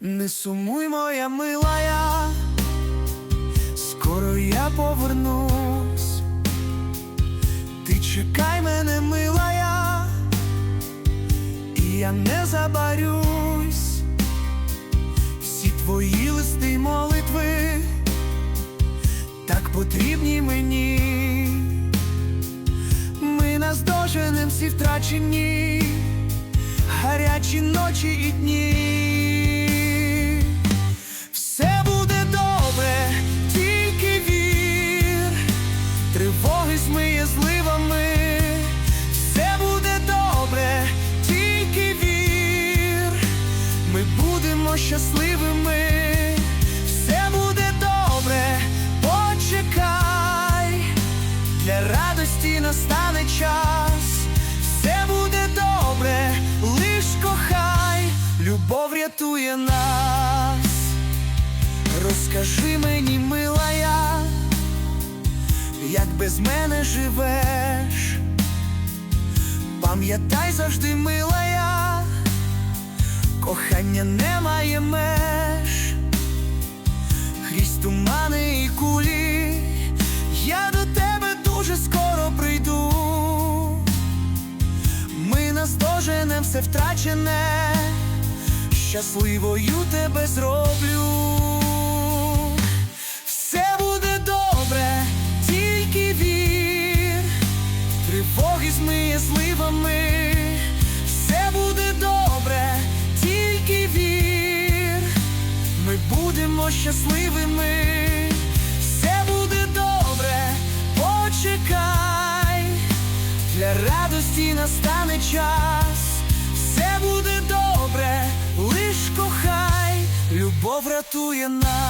Не сумуй, моя милая, скоро я повернусь. Ти чекай мене, милая, і я не забарюсь. Всі твої листи й молитви так потрібні мені. Ми наздоженем всі втрачені, гарячі ночі і дні. Радості настане час. Все буде добре, лиш кохай, любов рятує нас. Розкажи мені, милая, як без мене живеш. Пам'ятай завжди, милая, кохання немає меж. Все втрачене, щасливою тебе зроблю. Все буде добре, тільки вір, тривоги змиє зливами. Все буде добре, тільки вір, ми будемо щасливими. Все буде добре, почекай, для радості настане час. Все буде добре, лиш кохай, любов рятує нас.